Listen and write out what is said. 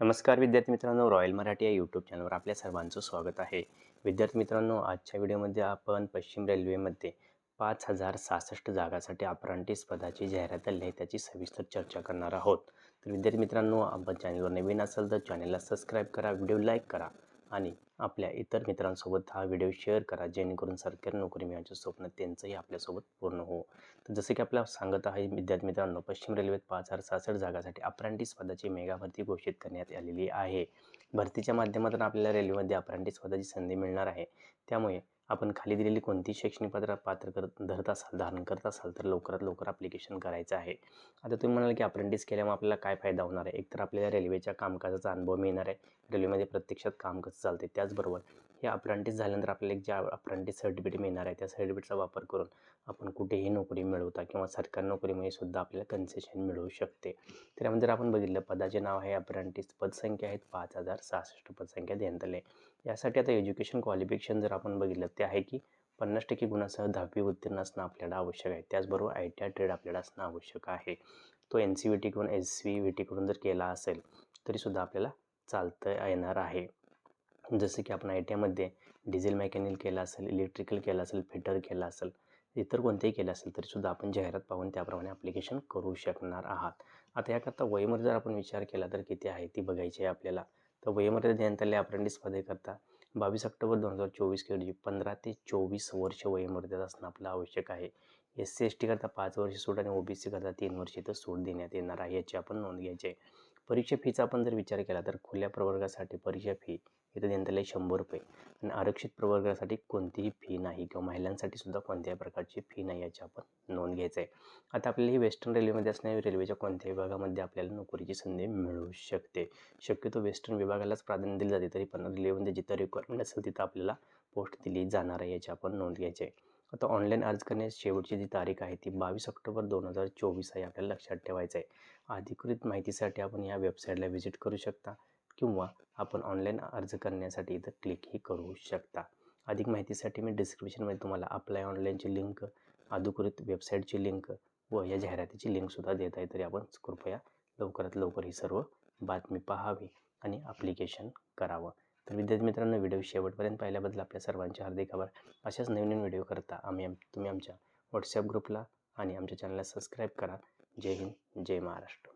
नमस्कार विद्यार्थी मित्रांनो रॉयल मराठी या यूट्यूब चॅनलवर आपल्या सर्वांचं स्वागत आहे. विद्यार्थी मित्रांनो आजच्या व्हिडिओमध्ये आपण पश्चिम रेल्वेमध्ये पाच हजार सहासष्ट जागासाठी अप्रांटिस पदाची जाहिरात आली आहे त्याची सविस्तर चर्चा करणार आहोत. तर विद्यार्थी मित्रांनो आपण चॅनलवर नवीन असाल तर चॅनलला सबस्क्राईब करा व्हिडिओ लाईक करा. आणि आपल्या इतर मित्रांसोबत हा व्हिडिओ शेअर करा जेणेकरून सरकारी नोकरी मिळण्याचे स्वप्न त्यांचंही आपल्यासोबत पूर्ण हो. तर जसे की आपल्याला सांगत आहे विद्यार्थी मित्रांनो पश्चिम रेल्वेत पाच हजार सहासष्ट जागासाठी अप्रांटिस पदाची मेगा भरती घोषित करण्यात आलेली आहे. भरतीच्या माध्यमातून आपल्याला रेल्वेमध्ये अप्रांटिस पदाची संधी मिळणार आहे. त्यामुळे आपण खाली दिलेली कोणती शैक्षणिक पात्र पात्र कर धरत असाल धारण करत असाल तर लवकरात लवकर ॲप्लिकेशन करायचं आहे. आता तुम्ही म्हणाल की अप्रेंटिस केल्यामुळे आपल्याला काय फायदा होणार आहे? एकतर आपल्याला रेल्वेच्या कामकाजाचा अनुभव मिळणार आहे. रेल्वेमध्ये प्रत्यक्षात काम कसं चालते त्याचबरोबर हे अप्रेंटिस झाल्यानंतर आपल्याला एक ज्या अप्रेंटिस सर्टिफिकेट मिळणार आहे त्या सर्टिफिकेटचा वापर करून आपण कुठेही नोकरी मिळवता किंवा सरकारी नोकरीमध्ये सुद्धा आपल्याला कन्सेशन मिळू शकते. त्यामध्ये जर आपण बघितलं पदाचे नाव आहे अप्रेंटिस पदसंख्या आहेत पाच हजार सहासष्ट पदसंख्या देण्यात आली. आहे यासाठी आता एज्युकेशन क्वालिफिकेशन जर आपण बघितलं ते आहे की पन्नास टक्के गुणासह दहावी उत्तीर्ण असणं आपल्याला आवश्यक आहे. त्याचबरोबर आय टी आय ट्रेड आपल्याला असणं आवश्यक आहे. तो एन सी व्ही टीकडून एस सी व्ही टीकडून जर केला असेल तरीसुद्धा आपल्याला चालतं येणार आहे. जसं की आपण आय टी आयमध्ये डिझेल मेकॅनिक केलं असेल इलेक्ट्रिकल केलं असेल फिटर केलं असेल इतर कोणतेही केलं असेल तरीसुद्धा आपण जाहिरात पाहून त्याप्रमाणे ॲप्लिकेशन करू शकणार आहात. आता याकरता वयमध्ये जर आपण विचार केला तर किती आहे ती बघायची आहे आपल्याला. तर वयमध्ये देण्यात आले अप्रेंटिस करता बावीस ऑक्टोबर दोन हजार चोवीस रोजी पंधरा ते चोवीस वर्ष वयोमर्यादा असणं आपलं आवश्यक आहे. एस सी एस टी करता पाच वर्ष सूट आणि ओ बी सी करता तीन वर्ष इथं सूट देण्यात येणार आहे याची आपण नोंद घ्यायची आहे. परीक्षा फीचा आपण जर विचार केला तर खुल्या प्रवर्गासाठी परीक्षा फी इथं देण्यात आली आहे शंभर रुपये. आणि आरक्षित प्रवर्गासाठी कोणतीही फी नाही किंवा महिलांसाठी सुद्धा कोणत्याही प्रकारची फी नाही याची आपण नोंद घ्यायचं आहे. आता आपल्याला ही वेस्टर्न रेल्वेमध्ये असणाऱ्या रेल्वेच्या कोणत्याही विभागामध्ये आपल्याला नोकरीची संधी मिळू शकते. शक्यतो वेस्टर्न विभागालाच प्राधान्य दिले जाते तरी पण रेल्वेमध्ये जिथं रिक्वायरमेंट असेल तिथं आपल्याला पोस्ट दिली जाणार आहे याची आपण नोंद घ्यायची आहे. आता ऑनलाईन अर्ज करण्याची शेवटची जी तारीख आहे ती बावीस ऑक्टोबर दोन हजार चोवीस आहे आपल्याला लक्षात ठेवायचं आहे. अधिकृत माहितीसाठी आपण या वेबसाईटला व्हिजिट करू शकता. किंवा आपण ऑनलाईन अर्ज करण्यासाठी इथं क्लिकही करू शकता. अधिक माहितीसाठी मी डिस्क्रिप्शनमध्ये तुम्हाला अप्लाय ऑनलाईनची लिंक अधिकृत वेबसाईटची लिंक व या जाहिरातीची लिंकसुद्धा देत आहे तरी आपण कृपया लवकरात लवकर ही सर्व बातमी पाहावी आणि ॲप्लिकेशन करावं. तर विद्यार्थी मित्रांनो व्हिडिओ शेवटपर्यंत पाहिल्याबद्दल आपल्या सर्वांचे हार्दिक आभार. अशाच नवीन नवीन व्हिडिओ करता आम्ही तुम्ही आमच्या व्हॉट्सअप ग्रुपला आणि आमच्या चॅनलला सबस्क्राईब करा. जय हिंद जय महाराष्ट्र.